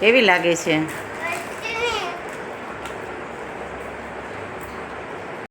કેવી લાગે છે?